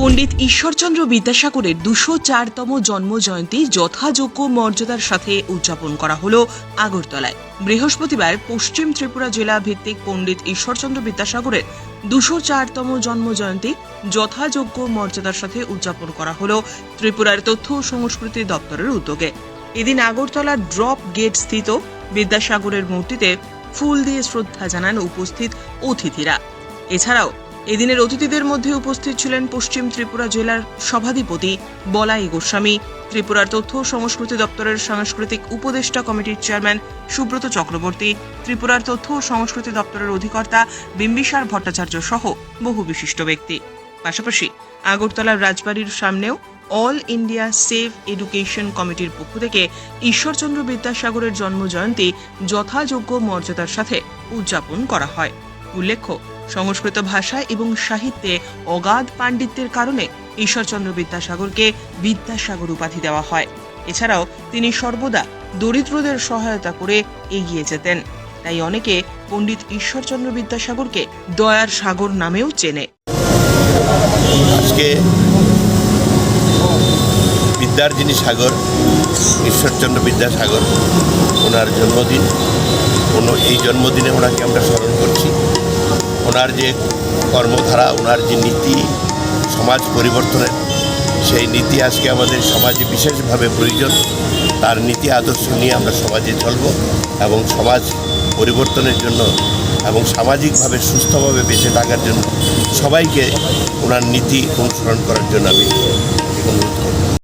পণ্ডিত ঈশ্বরচন্দ্র বিদ্যাসাগরের দুশো চারতম জন্ম জয়ন্তী যথাযোগ্য মর্যাদার সাথে উদযাপন করা হল আগরতলায়। বৃহস্পতিবার পশ্চিম ত্রিপুরা জেলা ভিত্তিক পণ্ডিত ঈশ্বরচন্দ্র বিদ্যাসাগরের দুশো চারতম জন্ম জয়ন্তী যথাযোগ্য মর্যাদার সাথে উদযাপন করা হল ত্রিপুরার তথ্য ও সংস্কৃতি দপ্তরের উদ্যোগে। এদিন আগরতলার ড্রপ গেট স্থিত বিদ্যাসাগরের মূর্তিতে ফুল দিয়ে শ্রদ্ধা জানান উপস্থিত অতিথিরা। এছাড়াও এদিনের অতিথিদের মধ্যে উপস্থিত ছিলেন পশ্চিম ত্রিপুরা জেলার সভাধিপতি বলাই গোস্বামী। ত্রিপুরার তথ্য ও সংস্কৃতি দপ্তরের সাংস্কৃতিক উপদেষ্টা কমিটির চেয়ারম্যান সুব্রত চক্রবর্তী, ত্রিপুরার তথ্য ও সংস্কৃতি দপ্তরের অধিকর্তা বিম্বিসার ভট্টাচার্য সহ বহু বিশিষ্ট ব্যক্তি। পাশাপাশি আগরতলার রাজবাড়ির সামনেও অল ইন্ডিয়া সেভ এডুকেশন কমিটির পক্ষ থেকে ঈশ্বরচন্দ্র বিদ্যাসাগরের জন্মজয়ন্তী যথাযোগ্য মর্যাদার সাথে উদযাপন করা হয়। উল্লেখ্য সংস্কৃত ভাষা এবং সাহিত্যে অগাধ পাণ্ডিত্যের কারণে ঈশ্বরচন্দ্র বিদ্যাসাগরকে বিদ্যাসাগর উপাধি দেওয়া হয়। এছাড়াও তিনি সর্বদা দরিদ্রদের সহায়তা করে এগিয়ে যেতেন। তাই অনেকে পণ্ডিত ঈশ্বরচন্দ্র বিদ্যাসাগরকে দয়ার সাগর নামেও চেনে। আজকে বিদ্যার যিনি সাগর, ঈশ্বরচন্দ্র বিদ্যাসাগর, ওনার জন্মদিন। কোনো এই জন্মদিনে ওনাকে আমরা স্মরণ করছি। ওনার যে কর্মধারা, ওনার যে নীতি, সমাজ পরিবর্তনের, সেই নীতি আজকে আমাদের সমাজে বিশেষভাবে প্রয়োজন। তার নীতি আদর্শ নিয়ে আমরা সমাজে চলব এবং সমাজ পরিবর্তনের জন্য এবং সামাজিকভাবে সুস্থভাবে বেঁচে থাকার জন্য সবাইকে ওনার নীতি অনুসরণ করার জন্য আমি অনুরোধ করব।